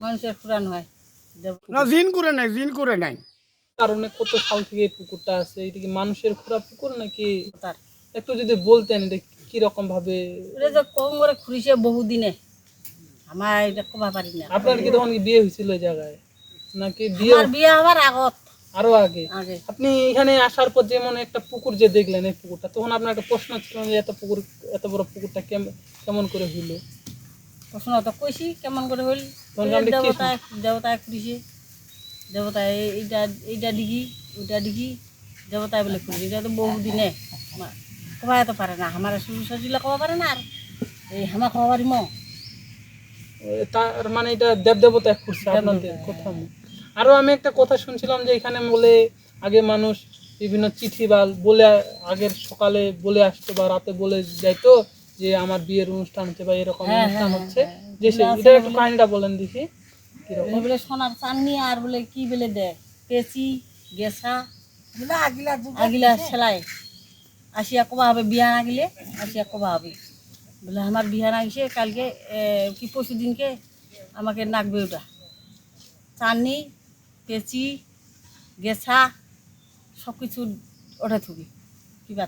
মানুষের পুরাণ হয়। না জিন করে নাই জিন করে নাই। কারণে কত সাল থেকে এই পুকুরটা আছে এটা কি মানুষের খোরা পুকুর নাকি? তার। একটু যদি বলতেন এটা কি রকম ভাবে? এটা যে কম করে খুঁড়িছে বহুদিনে আমার এটা কবা পারি না। আপনার কি তখন বিয়ে হয়েছিল জায়গায়? নাকি বিয়ে আমার বিয়ে হওয়ার আগত। আরও আগে? আগে। আপনি এখানে আসার পর যেমন একটা পুকুর যে দেখলেন এই পুকুরটা তখন আপনার একটা প্রশ্ন ছিল যে এত পুকুর এত বড় পুকুরটা কেম- কেমন করে হইল? প্রশ্ন তো কইছি কেমন করে হইল? দেবতায় দেবতায় খুঁড়িছে। দেবতায় এইটা এইটা ওইটা দেবতায় বলে খুঁড়িছে। এটা তো বহুদিনে। কবা তো পারে না আমার শ্বশুর শাশুড়িলে কবা পারে না আর? এই হামা কবা তার মানে এটা আপনাদের কথা মতো। আরও আমি একটা কথা শুনছিলাম যে এখানে বলে আগে মানুষ বিভিন্ন চিঠি বা বলে আগের সকালে বলে আসতো বা রাতে বলে যাইতো। যে আমার বিয়ের অনুষ্ঠান হচ্ছে বা এরকম হ্যাঁ, অনুষ্ঠান হ্যাঁ, হচ্ছে হ্যাঁ, যে সে- এটা একটু কাহিনীটা বলেন দেখি। কীরকম? বলে সোনার চাননি আর বলে কি বলে দেয় পেঁচি গেছা আগিলা সেলাই। আসিয়া কবা হবে বিহান আগিলে আসিয়া কবা হবে। বলে আমার বিহান আগিছে কালকে এ, কি পরশু দিনকে আমাকে নাকবে ওটা চাননি পেঁচি গেছা সব কিছু ওঠা থুবি। কিবা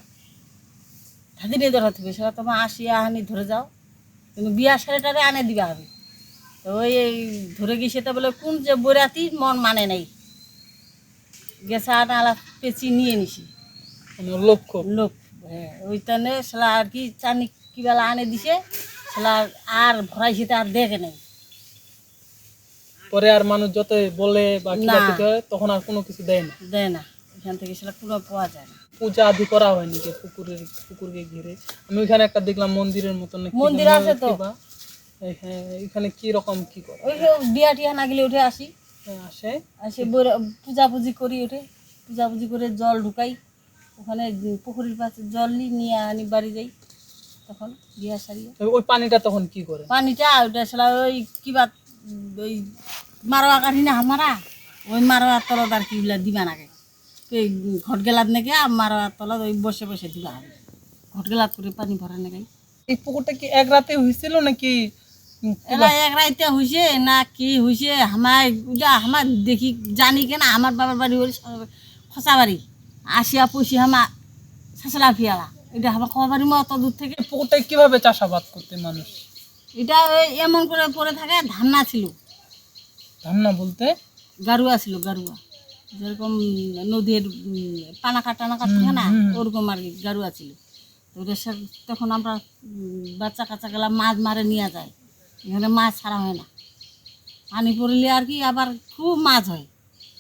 ধাদিনে ধরা থুবি সেটা তোমার আসিয়া আনি ধরে যাও। কিন্তু বিয়া সারেটারে আনে দিবা হবে তো ওই এই ধরে গেছে তা বলে কোন যে বরাতি মন মানে নাই। গেছা নালা পেঁচি নিয়ে নিছি। মানে লক্ষ্য লোক হ্যাঁ। ওইখানে সেলা আর কি চানি কিবেলা আনে দিছে সেলা আর ভরাইছে তা আর দেখে নেই। পরে আর মানুষ যত বলে বা তখন আর কোনো কিছু দেয় না। দেয় না। এখান থেকে সেটা কোনো পাওয়া যায় না। পূজা আদি করা হয়নি যে পুকুরের পুকুরকে ঘিরে? আমি ওইখানে একটা দেখলাম মন্দিরের মতন নাকি মন্দির আছে তো। হ্যাঁ এখানে কি রকম কি করে? ওই বিয়া টিয়া না গেলে উঠে আসি। হ্যাঁ, আসে। আসে বইরা- পূজাপুজি করি ওঠে পূজাপুজি করে জল ঢুকাই। ওখানে পুকুরের পাশে জল নিয়ে আনি বাড়ি যাই। তখন বিয়া সারিয়ে তো ওই পানিটা তখন কি করে? পানিটা ওইটা সেলা ওই কিবা ওই মারোয়া কাঠি না আমারা ওই মারোয়ার তলত আর কি দিবা নাগে এই ঘট গেলাত নাকি আর মারোয়ার তলত ওই বসে বসে দিবা হবে ঘট গেলাত করে পানি ভরা নাকি। এই পুকুরটা কি এক রাতে হয়েছিল নাকি? এলা এক রাইতে হয়েছে না কি হয়েছে আমার ওটা আমার দেখি জানি কেনা আমার বাবার বাড়ি হল খসা বাড়ি আসিয়া পুষি আমার শাসলা ফিয়ালা। এটা আমার খবর বাড়ি অত দূর থেকে এই পুকুরটায় কীভাবে চাষাবাদ করতে মানুষ? এটা এমন করে পড়ে থাকে ধান্না ছিল ধান্না বলতে? গারুয়া ছিল গারুয়া যেরকম নদীর উম, পানাকা টানাকা থাকে না ওরকম আর কি গারুয়া ছিল তো ওদের সা- তখন আমরা বাচ্চা কাচ্চা গেলা মাছ মারে নিয়ে যায়। এখানে মাছ ছাড়া হয় না। পানি পড়লে আর কি আবার খুব মাছ হয়।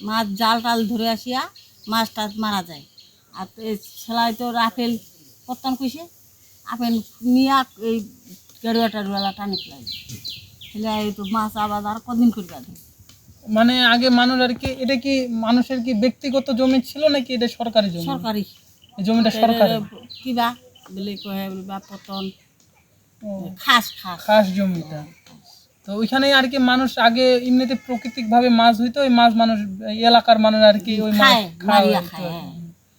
মাছ জাল টাল ধরে আসিয়া মাছ টাছ মারা যায়। আর এই সেলাই তো আপেল পত্তন কইছে। আপেল নিয়ে এই গেরুয়া টাড়ুয়ালা টানি ফেলাই। ফেলে তো মাছ আবার আর কদিন করবে মানে আগে মানুষ আর কি এটা কি মানুষের কি ব্যক্তিগত জমি ছিল নাকি এটা সরকারি জমি? সরকারি। জমিটা সরকারি? কিবা বলে কয়ে বা পতন। খাস খাস। খাস জমিটা। তো ওইখানে আর কি মানুষ আগে এমনিতে প্রাকৃতিক ভাবে মাছ হইতো ওই মাছ মানুষ এলাকার মানুষ আর কি ওই মাছ খায় মারিয়া খায় হ্যাঁ।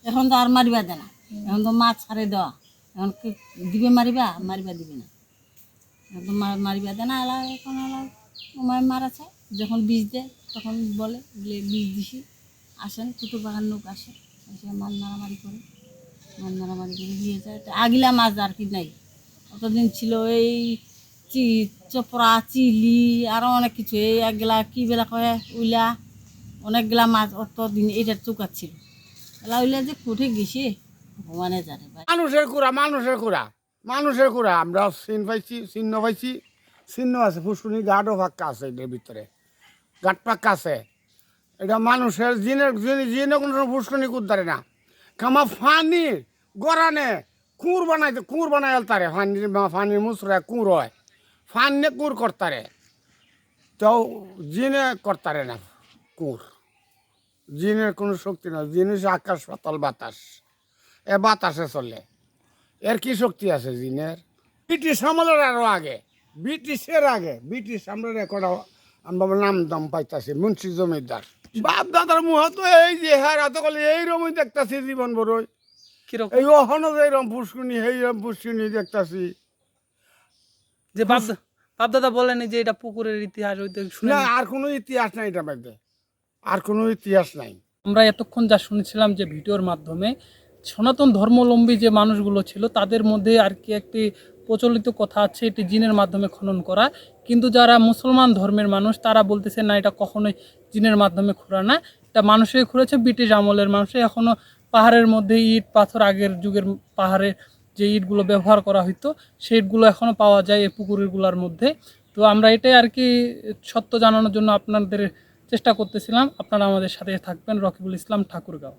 এখন তো আর মারিবা দেয় না। এখন তো মাছ ছাড়ে দেওয়া। এখন কি দিবে মারিবা? মারিবা দিবে না। এখন মারিবা দেয় না এলা এখন এলা আমার মারাছে যখন বীজ দেয়, তখন বলে বলে বীজ দিছি। আসেন কুটুর বাগান লোক আসে, এসে মাছ মারামারি করে মাছ মারামারি করে দিয়ে যায়। তো আগিলা মাছ আর কি নাই। অতদিন ছিল এই চি, চপড়া, চিলি আরও অনেক কিছু। এই একগুলা কি বেলা কয়, উইলা, অনেকগুলা মাছ অতদিন এটা চৌকাত ছিল। এলা উইলা যে কোঠে গেছে, ভগবানে জানে মানুষের কুড়া মানুষের কুড়া মানুষের কুড়া। আমরা চিন পাইছি, চিহ্ন পাইছি। চিহ্ন আছে, ফুসকুনি গাঢ় ফাঁকা আছে এটার ভিতরে। গাঁট পাক্কা আছে। এটা মানুষের জিনের জিনে কোনো ফুসকুনি কুদারে না। কামা ফানি গড়ানে কুঁর বানাইতে কুঁর বানাই তারে ফানি ফানির মুসরা কুঁর হয়। ফান্নে কুঁর করতারে। তো জিনে করতারে না কুঁর জিনের কোনো শক্তি না। জিনিস আকাশ, পাতাল, বাতাস। এ বাতাসে চলে। এর কি শক্তি আছে জিনের? ব্রিটিশ আমলের আরও আগে। ব্রিটিশের আগে ব্রিটিশ আমরা রেকর্ড আমরা নাম দাম পাইতাছি মুন্সি জমিদার। বাপ দাদার মুহ তো এই যে হ্যাঁ রাত কলে এইরকমই দেখতাছি জীবন বড়ই কীরকম? এই অহনো এইরকম পুষ্কুনি এইরকম পুষ্কুনি দেখতাছি। যে বাপ বাপদাদা বলেনি যে এটা পুকুরের ইতিহাস হইতে না আর কোনো ইতিহাস নাই এটা মধ্যে আর কোনো ইতিহাস নাই। আমরা এতক্ষণ যা শুনেছিলাম যে ভিডিওর মাধ্যমে সনাতন ধর্মলম্বী যে মানুষগুলো ছিল তাদের মধ্যে আর কি একটি প্রচলিত কথা আছে, এটি জিনের মাধ্যমে খনন করা। কিন্তু যারা মুসলমান ধর্মের মানুষ, তারা বলতেছে, না, এটা কখনোই জিনের মাধ্যমে খোঁড়া না। এটা মানুষে খুঁড়েছে, ব্রিটিশ আমলের মানুষে এখনও পাহাড়ের মধ্যে ইট, পাথর, আগের যুগের পাহাড়ে যে ইটগুলো ব্যবহার করা হইতো, সেই ইটগুলো এখনও পাওয়া যায় এই পুকুরগুলোর মধ্যে। তো আমরা এটাই আর কি সত্য জানানোর জন্য আপনাদের চেষ্টা করতেছিলাম। আপনারা আমাদের সাথে থাকবেন। রকিবুল ইসলাম ঠাকুরগাঁও।